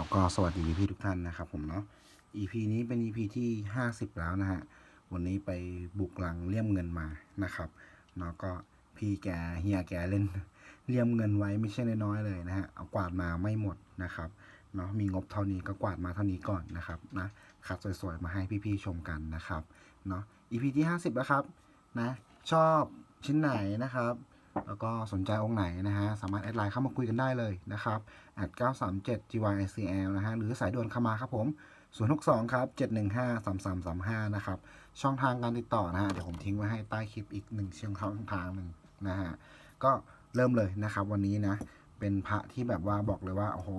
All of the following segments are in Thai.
ครับก็สวัสดีพี่ทุกท่านนะครับผมเนาะ EP นี้เป็น EP ที่ 50 แล้วนะฮะ วันนี้ไปบุกหลังเลี่ยมเงินมานะครับเนาะก็พี่แกเฮียแกเล่นเลี่ยมเงินไว้ไม่ใช่น้อยๆเลยนะฮะ เอากวาดมาไม่หมดนะครับเนาะมีงบเท่านี้ก็กวาดมาเท่านี้ก่อนนะครับนะคัดสวยๆมาให้พี่ๆชมกันนะครับเนาะ EP ที่ 50 แล้วครับนะชอบชิ้นไหนนะครับ แล้วก็สนใจองค์ไหนนะฮะ สามารถแอดไลน์เข้ามาคุยกันได้เลยนะครับแอด937 GYCL นะฮะ หรือสายด่วนเข้ามาครับผม 062 ครับ 715 3335 นะครับ ช่องทางการติดต่อนะฮะ เดี๋ยวผมทิ้งไว้ให้ใต้คลิปอีกหนึ่งช่องทางหนึ่งนะฮะ ก็เริ่มเลยนะครับวันนี้นะ เป็นพระที่แบบว่าบอกเลยว่าโอ้โห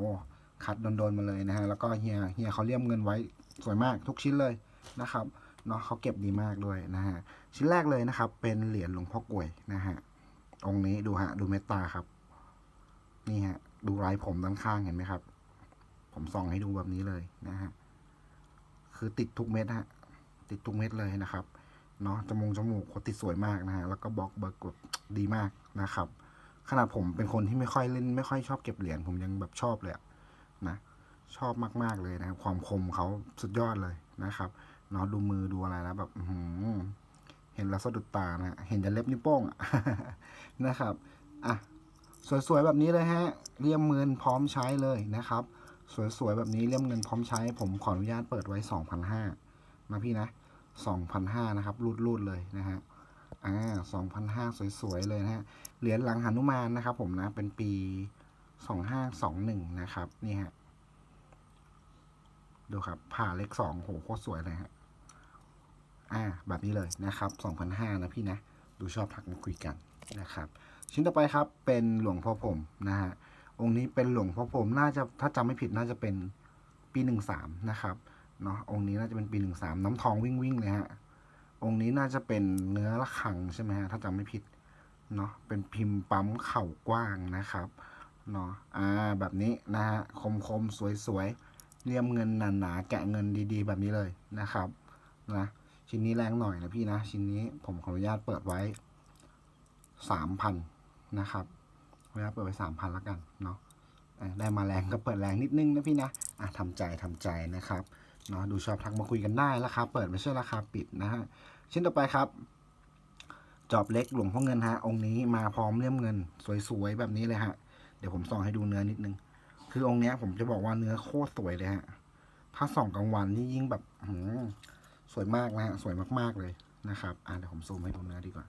คัดโดนๆมาเลยนะฮะ แล้วก็เฮียเฮียเขาเลี่ยมเงินไว้สวยมากทุกชิ้นเลยนะครับเนาะเขาเก็บดีมากด้วยนะฮะ ชิ้นแรกเลยนะครับ เป็นเหรียญหลวงพ่อกลวยนะฮะ องค์นี้ดูฮะ ดูเมตตาครับ นี่ฮะ ดูลายผมด้านข้างเห็นไหมครับ ผมส่องให้ดูแบบนี้เลยนะฮะ คือติดทุกเม็ดฮะ ติดทุกเม็ดเลยนะครับ เนาะจมูกจมูกโคตรติดสวยมากนะฮะ แล้วก็บล็อกเบิร์กแบบดีมากนะครับ ขนาดผมเป็นคนที่ไม่ค่อยเล่น ไม่ค่อยชอบเก็บเหรียญผมยังแบบชอบเลยนะ ชอบมาก ๆเลยนะครับ ความคมเขาสุดยอดเลยนะครับ เนาะดูมือดูอะไรแล้วแบบ อื้อหือ เห็นแล้วสะดุดตานะเห็นจะเล็บนิ้วโป้งอะนะครับอะสวยๆแบบนี้เลยฮะเลี่ยมเงินพร้อมใช้เลยนะครับ สวยๆแบบนี้เลี่ยมเงินพร้อมใช้ ผมขออนุญาตเปิดไว้ 2,500นะพี่นะ2,500นะครับรูดๆเลยนะฮะอ่า2,500สวยๆเลยนะฮะเหรียญหลังหนุมานนะครับ ผมนะเป็นปี 2521 นะครับนี่ฮะดูครับผ่าเลขสองโหโคตรสวยเลยฮะ อ่าแบบนี้เลยนะครับ2,500นะพี่นะ ดูชอบทักมาคุยกันนะครับ ชิ้นต่อไปครับเป็นหลวงพ่อผมนะฮะองค์นี้เป็นหลวงพ่อผมน่าจะถ้าจำไม่ผิดน่าจะเป็นปีหนึ่งสามนะครับเนาะองค์นี้น่าจะเป็นปีหนึ่งสามน้ำทองวิ่งวิ่งเลยฮะองค์นี้น่าจะเป็นเนื้อละขังใช่ไหมฮะถ้าจำไม่ผิดเนาะเป็นพิมพ์ปั๊มเข่ากว้างนะครับเนาะอ่าแบบนี้นะฮะคมคมสวยสวยๆเลี่ยมเงินหนาๆแกะเงินดีๆ แบบนี้เลยนะครับนะ ชิ้นนี้แรงหน่อยนะพี่นะ ชิ้นนี้ผมขออนุญาตเปิดไว้สามพันนะครับขออนุญาตเปิดไว้สามพันแล้วกันเนาะได้มาแรงก็เปิดแรงนิดนึงนะพี่นะอะทำใจทำใจนะครับเนาะดูชอบทักมาคุยกันได้ราคาเปิดไม่ใช่ราคาปิดนะฮะชิ้นต่อไปครับ จอบเล็กหลวงพ่อเงินฮะ องค์นี้มาพร้อมเลี่ยมเงิน สวยๆแบบนี้เลยฮะเดี๋ยวผมส่องให้ดูเนื้อนิดนึง คือองค์เนี้ยผมจะบอกว่าเนื้อโคตรสวยเลยฮะถ้าส่องกลางวันนี่ยิ่งแบบหื สวยมากนะฮะสวยมากๆเลยนะครับ อ่าเดี๋ยวผมซูมให้ดูเนื้อดีกว่า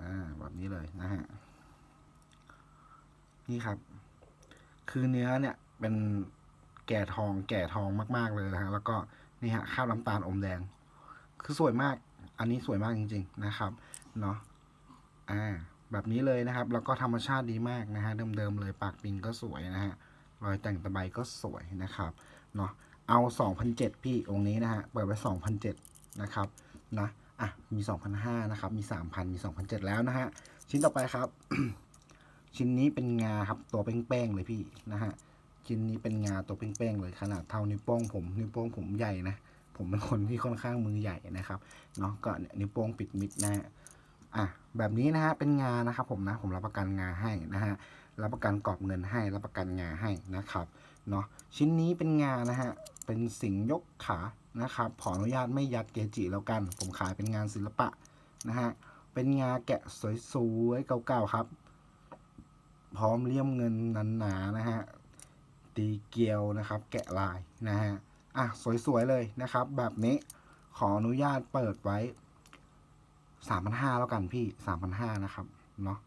อ่าแบบนี้เลยนะฮะนี่ครับ คือเนื้อเนี่ยเป็นแก่ทองแก่ทองมาก ๆเลยนะฮะแล้วก็นี่ฮะข้าวน้ำตาลอมแดง คือสวยมาก อันนี้สวยมากจริง ๆ นะครับเนาะอ่าแบบนี้เลยนะครับ แล้วก็ธรรมชาติดีมากนะฮะเดิมๆเลยปากปิงก็สวยนะฮะรอยแต่งตะไบก็สวยนะครับเนาะ เอา 2,007 พี่องค์นี้นะฮะ เปิดไว้ 2,007 นะครับ นะ อะ มี2,500นะครับ มี 3,000 มี 2,007 แล้วนะฮะ ชิ้นต่อไปครับ ชิ้นนี้เป็นงาครับ ตัวเป้งๆเลยพี่ นะฮะ ชิ้นนี้เป็นงาตัวเป้งๆเลย ขนาดเท่านิ้วโป้งผม นิ้วโป้งผมใหญ่นะ ผมเป็นคนที่ค่อนข้างมือใหญ่นะครับ เนาะก็เนี่ยนิ้วโป้งปิดมิดนะฮะ อะ แบบนี้นะฮะ เป็นงานะครับผมนะ ผมรับประกันงาให้นะฮะ รับประกันกรอบเงินให้ รับประกันงาให้นะครับ เนาะ ชิ้นนี้เป็นงานะฮะ เป็นสิงยกขานะครับ ขออนุญาตไม่ยัดเกจิแล้วกัน ผมขายเป็นงานศิลปะนะฮะ เป็นงาแกะสวยๆเก่าๆครับ พร้อมเลี่ยมเงินหนาๆนะฮะ ตีเกลียวนะครับ แกะลายนะฮะ อะสวยๆเลยนะครับ แบบนี้ขออนุญาตเปิดไว้สามพันห้าแล้วกันพี่สามพันห้านะครับเนาะ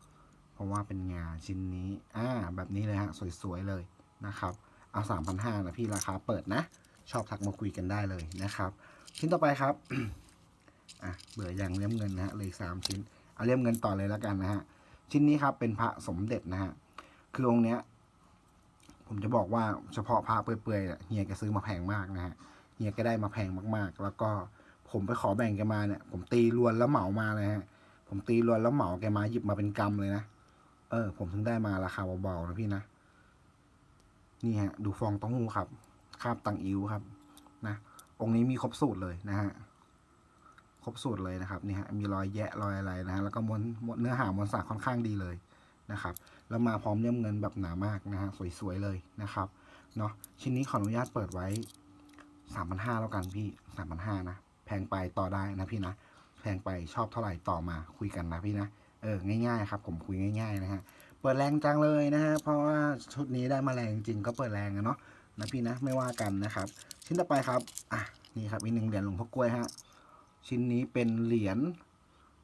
เพราะว่าเป็นงาชิ้นนี้ อ่า แบบนี้เลยฮะ สวยๆเลยนะครับ เอาสามพันห้านะพี่ราคาเปิดนะ ชอบทักมาคุยกันได้เลยนะครับ ชิ้นต่อไปครับอะเบื่อยังเลี่ยมเงินนะฮะเลยสามชิ้นเอาเลี่ยมเงินต่อเลยแล้วกันนะฮะชิ้นนี้ครับเป็นพระสมเด็จนะฮะคือองค์เนี้ย ผมจะบอกว่าเฉพาะพระเปื่อยๆเฮียแกซื้อมาแพงมากนะฮะเฮียก็ได้มาแพงมากๆ แล้วก็ผมไปขอแบ่งแกมาเนี่ย ผมตีรวนแล้วเหมามาเลยฮะผมตีรวนแล้วเหมาแกมาหยิบมาเป็นกำเลยนะเออ ผมถึงได้มาราคาเบาๆนะพี่นะนี่ฮะ ดูฟองเต้าหู้ครับ คาบตังอิ้วครับ นะ องค์นี้มีครบสูตรเลยนะฮะ ครบสูตรเลยนะครับ นี่ฮะ มีรอยแยะรอยอะไรนะฮะ แล้วก็มวลมวลเนื้อหามวลสารค่อนข้างดีเลยนะครับ แล้วมาพร้อมเลี่ยมเงินแบบหนามากนะฮะ สวยๆเลยนะครับ เนาะชิ้นนี้ขออนุญาตเปิดไว้สามพันห้าแล้วกันพี่สามพันห้านะ แพงไปต่อได้นะพี่นะ แพงไปชอบเท่าไหร่ต่อมาคุยกันนะพี่นะ เออ ง่ายๆครับ ผมคุยง่าย ๆ นะฮะ เปิดแรงจังเลยนะฮะ เพราะว่าชุดนี้ได้มาแรงจริงก็เปิดแรงอะเนาะ นะพี่นะไม่ว่ากันนะครับ ชิ้นต่อไปครับอะนี่ครับอีกหนึ่งเหรียญหลวงพ่อกล้วยฮะชิ้นนี้เป็นเหรียญ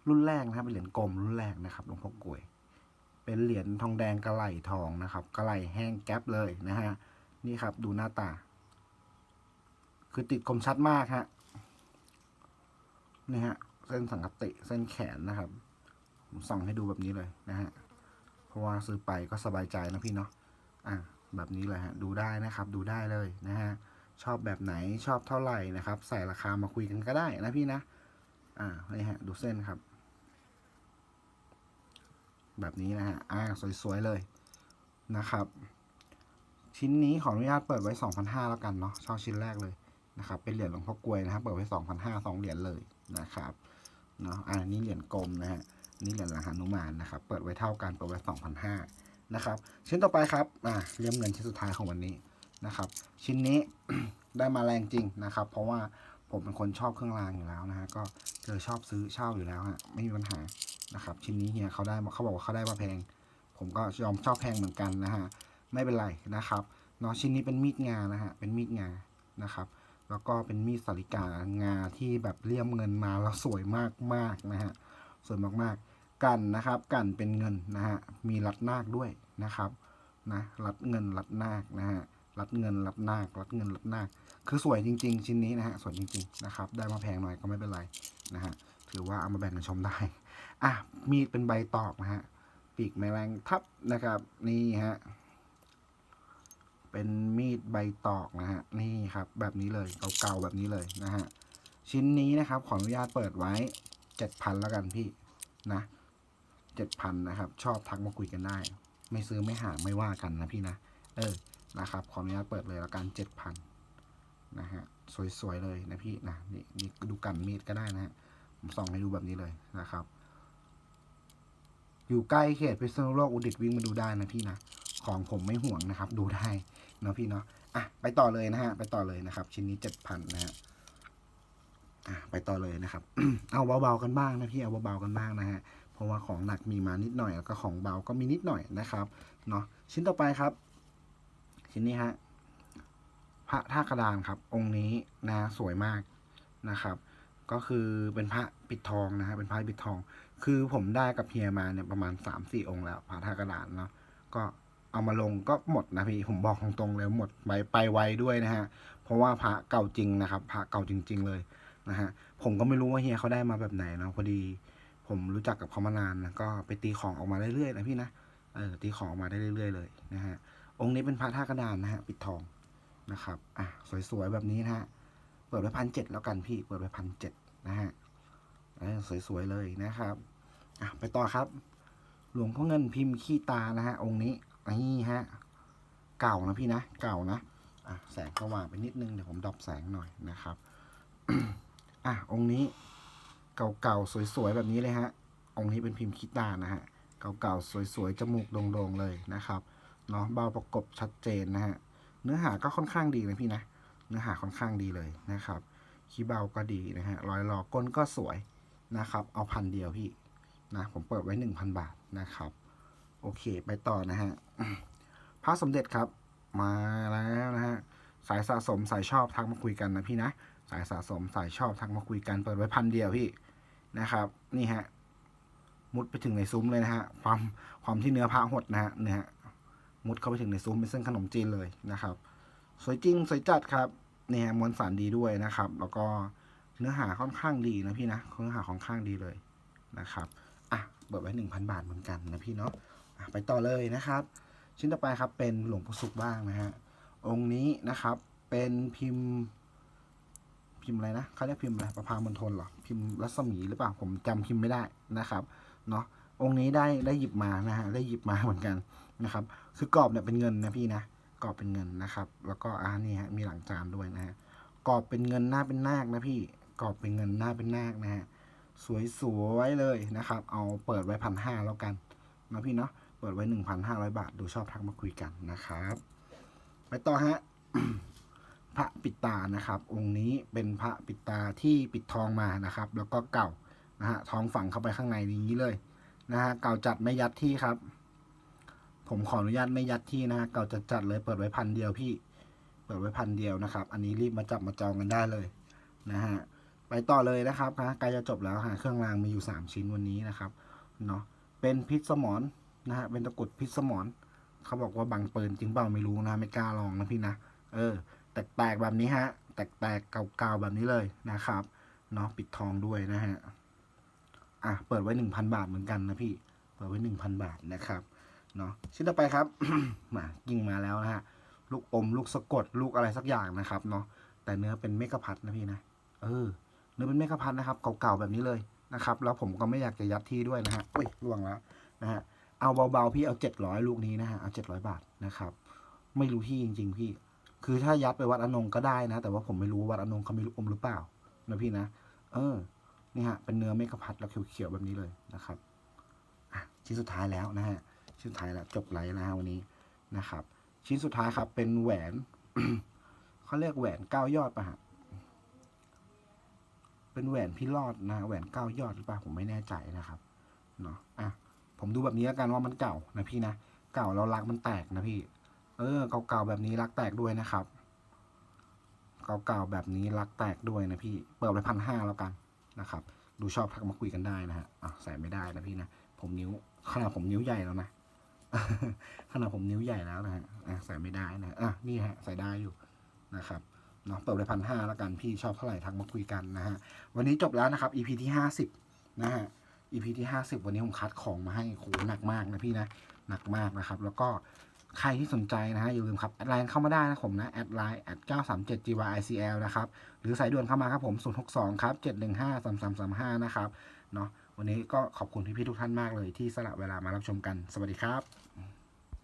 รุ่นแรกนะครับเป็นเหรียญกลมรุ่นแรกนะครับหลวงพ่อกล้วย เป็นเหรียญทองแดงกระไหลทองนะครับกระไหลแห้งแก๊ปเลยนะฮะนี่ครับดูหน้าตา คือติดคมชัดมากฮะนี่ฮะเส้นสังกติเส้นแขนนะครับผมส่องให้ดูแบบนี้เลยนะฮะเพราะว่าซื้อไปก็สบายใจนะพี่เนาะอะ แบบนี้เลยฮะดูได้นะครับดูได้เลยนะฮะชอบแบบไหนชอบเท่าไหร่นะครับ ใส่ราคามาคุยกันก็ได้นะพี่นะอ่านี่ฮะดูเส้นครับ แบบนี้นะฮะอ่าสวยๆเลยนะครับ ชิ้นนี้ขออนุญาตเปิดไว้ 2,500แล้วกันเนาะชอบชิ้นแรกเลยนะครับ เป็นเหรียญหลวงพ่อกลวยนะครับเปิดไว้ 2,500สองเหรียญเลยนะครับเนาะอ่านี่เหรียญกลมนะฮะนี่เหรียญหลังหานุมานนะครับ เปิดไว้เท่ากันเปิดไว้2,500 นะครับ ชิ้นต่อไปครับอ่าเลี่ยมเงินชิ้นสุดท้ายของวันนี้นะครับ ชิ้นนี้ ได้มาแรงจริงนะครับ เพราะว่าผมเป็นคนชอบเครื่องรางอยู่แล้วนะฮะก็เจอชอบซื้อเช่าอยู่แล้วฮะไม่มีปัญหานะครับ ชิ้นนี้เฮียเขาได้เขาบอกว่าเขาได้มาแพง ผมก็ยอมชอบแพงเหมือนกันนะฮะไม่เป็นไรนะครับเนาะชิ้นนี้เป็นมีดงานะฮะเป็นมีดงานะครับ แล้วก็เป็นมีดสาริกางาที่แบบเลี่ยมเงินมาแล้วสวยมากมากๆนะฮะสวยมากๆ กันนะครับกันเป็นเงินนะฮะมีรัดนาคด้วยนะครับนะรัดเงินรัดนาคนะฮะรัดเงินรัดนาครัดเงินรัดนาคคือสวยจริง ๆ ชิ้นนี้นะฮะสวยจริงๆนะครับได้มาแพงหน่อยก็ไม่เป็นไรนะฮะถือว่าเอามาแบ่งกันชมได้อะมีดเป็นใบตอกนะฮะปีกแมลงทับนะครับนี่ฮะเป็นมีดใบตอกนะฮะนี่ครับแบบนี้เลยเก่าๆแบบนี้เลยนะฮะชิ้นนี้นะครับขออนุญาตเปิดไว้เจ็ดพันแล้วกันพี่นะ เจ็ดพันนะครับ ชอบทักมาคุยกันได้ ไม่ซื้อไม่หาไม่ว่ากันนะพี่นะ เออ นะครับ ขออนุญาตเปิดเลยแล้วกันเจ็ดพันนะฮะ สวยๆเลยนะพี่นะ นี่นี่ดูกันมีดก็ได้นะฮะ ผมส่องให้ดูแบบนี้เลยนะครับ อยู่ใกล้เขตพิษณุโลกอุดิตวิ่งมาดูได้นะพี่นะ ของผมไม่ห่วงนะครับ ดูได้นะพี่เนาะ อะ ไปต่อเลยนะฮะ ไปต่อเลยนะครับ ชิ้นนี้เจ็ดพันนะฮะอะไปต่อเลยนะครับ เอาเบาๆกันบ้างนะพี่ เอาเบาๆกันบ้างนะฮะ ราะว่าของหนักมีมานิดหน่อยแล้วก็ของเบาก็มีนิดหน่อยนะครับเนาะชิ้นต่อไปครับ ชิ้นนี้ฮะพระท่ากระดานครับ องค์นี้นะสวยมากนะครับ ก็คือเป็นพระปิดทองนะฮะเป็นพระปิดทอง คือผมได้กับเฮียมาเนี่ยประมาณสามสี่องค์แล้วพระท่ากระดานเนาะก็เอามาลงก็หมดนะพี่ผมบอกตรงๆเลยหมดไปไปไวด้วยนะฮะเพราะว่าพระเก่าจริงนะครับพระเก่าจริง ๆ เลยนะฮะผมก็ไม่รู้ว่าเฮียเขาได้มาแบบไหนเนาะพอดี ผมรู้จักกับเขามานานนะก็ไปตีของออกมาเรื่อยๆนะพี่นะเออตีของออกมาได้เรื่อยๆเลยนะฮะองค์นี้เป็นพระท่ากระดานนะฮะปิดทองนะครับอะสวยๆแบบนี้นะฮะเปิดไว้พันเจ็ดแล้วกันพี่เปิดไว้พันเจ็ดนะฮะสวยๆเลยนะครับอะไปต่อครับ หลวงพ่อเงินพิมพ์ขี้ตานะฮะองค์นี้นี่ฮะเก่านะพี่นะเก่านะอะแสงสว่างไปนิดนึงเดี๋ยวผมดรอปแสงหน่อยนะครับอะองค์นี้ เก่าๆสวยๆแบบนี้เลยฮะองค์นี้เป็นพิมพ์ขี้ตานะฮะเก่าๆสวยๆจมูกโด่งๆเลยนะครับเนาะเบาประกบชัดเจนนะฮะเนื้อหาก็ค่อนข้างดีนะพี่นะ เนื้อหาค่อนข้างดีเลยนะครับขี้เบาก็ดีนะฮะรอยหลอกก้นก็สวยนะครับ เอาพันเดียวพี่นะผมเปิดไว้หนึ่งพันบาทนะครับ โอเคไปต่อนะฮะพระสมเด็จครับมาแล้วนะฮะสายสะสมสายชอบทักมาคุยกันนะพี่นะ สายสะสมสายชอบทักมาคุยกันเปิดไว้พันเดียวพี่ นะครับ นี่ฮะ มุดไปถึงในซุ้มเลยนะฮะ ความความที่เนื้อพระหดนะฮะเนี่ยฮะ มุดเข้าไปถึงในซุ้มเป็นเส้นขนมจีนเลยนะครับ สวยจริงสวยจัดครับเนี่ยมวลสารดีด้วยนะครับ แล้วก็เนื้อหาค่อนข้างดีนะพี่นะเนื้อหาค่อนข้างดีเลยนะครับอะเปิดไว้หนึ่งพันบาทเหมือนกันนะพี่เนาะะไปต่อเลยนะครับ ชิ้นต่อไปครับเป็นหลวงปู่สุขบ้างนะฮะองค์นี้นะครับเป็นพิมพ์ พิมพ์อะไรนะเขาเรียกพิมพ์อะไรประพามณฑลเหรอพิมพ์รัศมีหรือเปล่าผมจำพิมพ์ไม่ได้นะครับเนาะองค์นี้ได้ได้หยิบมานะฮะได้หยิบมาเหมือนกันนะครับ คือกรอบเนี่ยเป็นเงินนะพี่นะกรอบเป็นเงินนะครับ แล้วก็อ่านี่ฮะมีหลังจานด้วยนะฮะกรอบเป็นเงินหน้าเป็นนาคนะพี่กรอบเป็นเงินหน้าเป็นนาคนะฮะสวยๆเลยนะครับ เอาเปิดไว้พันห้าแล้วกันนะพี่เนาะเปิดไว้หนึ่งพันห้าร้อยบาท ดูชอบทักมาคุยกันนะครับ ไปต่อฮะ ระปิดตานะครับ องค์นี้เป็นพระปิดตาที่ปิดทองมานะครับ แล้วก็เก่านะฮะทองฝังเข้าไปข้างในนี้เลยนะฮะเก่าจัดไม่ยัดที่ครับ ผมขออนุญาตไม่ยัดที่นะฮะเก่าจัดจัดเลยเปิดไว้พันเดียวพี่ เปิดไว้พันเดียวนะครับ อันนี้รีบมาจับมาจองกันได้เลยนะฮะไปต่อเลยนะครับนะใกล้จะจบแล้วฮะเครื่องรางมีอยู่สามชิ้นวันนี้นะครับเนาะเป็นพิษสมอนนะฮะเป็นตะกุดพิษสมอนเขาบอกว่าบังเปืนจริงเปล่าไม่รู้นะไม่กล้าลองนะพี่นะเออ แตกๆแบบนี้ฮะ แตกๆเก่าๆแบบนี้เลยนะครับเนาะปิดทองด้วยนะฮะอะเปิดไว้หนึ่งพันบาทเหมือนกันนะพี่ เปิดไว้หนึ่งพันบาทนะครับเนาะชิ้นต่อไปครับมากิ่งมาแล้วนะฮะลูกอมลูกสะกดลูกอะไรสักอย่างนะครับเนาะแต่เนื้อเป็นเมกะพัดนะพี่นะเออ เนื้อเป็นเมกะพัดนะครับเก่าๆแบบนี้เลยนะครับ แล้วผมก็ไม่อยากจะยัดที่ด้วยนะฮะอุ้ยล่วงแล้วนะฮะเอาเบาๆพี่เอาเจ็ดร้อยลูกนี้นะฮะเอาเจ็ดร้อยบาทนะครับ ไม่รู้ที่จริง ๆ พี่ คือถ้ายัดไปวัดอนงก็ได้นะ แต่ว่าผมไม่รู้วัดอนงเขามีลูกอมหรือเปล่านะพี่นะ เออ นี่ฮะ เป็นเนื้อเมกะพัดแล้วเขียวๆแบบนี้เลยนะครับ อะ ชิ้นสุดท้ายแล้วนะฮะ ชิ้นสุดท้ายแล้วจบไลฟ์นะฮะวันนี้นะครับ ชิ้นสุดท้ายครับ เป็นแหวน เขาเรียกแหวนเก้ายอดป่ะฮะ เป็นแหวนพี่รอดนะ แหวนเก้ายอดหรือเปล่าผมไม่แน่ใจนะครับ เนาะ อะ ผมดูแบบนี้แล้วกันว่ามันเก่านะพี่นะ เก่าแล้วรักมันแตกนะพี่ เออเก่าๆแบบนี้รักแตกด้วยนะครับ เก่าๆแบบนี้รักแตกด้วยนะพี่ เปิดไปพันห้าแล้วกันนะครับ ดูชอบทักมาคุยกันได้นะฮะอะใส่ไม่ได้นะพี่นะ ผมนิ้วขนาดผมนิ้วใหญ่แล้วนะ ขนาดผมนิ้วใหญ่แล้วนะฮะอะใส่ไม่ได้นะ อะนี่ฮะใส่ได้อยู่นะครับเนาะเปิดไปพันห้าแล้วกันพี่ชอบเท่าไหร่ทักมาคุยกันนะฮะ วันนี้จบแล้วนะครับ EP ที่ห้าสิบนะฮะ EP ที่ห้าสิบวันนี้ผมคัดของมาให้โหหนักมากนะพี่นะ หนักมากนะครับ แล้วก็ ใครที่สนใจนะฮะอย่าลืมครับแอดไลน์เข้ามาได้นะผมนะแอดไลน์แอดเก้าสามเจ็ด gyicl นะครับหรือสายด่วนเข้ามาครับผมศูนย์หกสองครับเจ็ดหนึ่งห้าสามสามสามห้านะครับเนาะวันนี้ก็ขอบคุณพี่ๆทุกท่านมากเลยที่สละเวลามารับชมกันสวัสดีครับ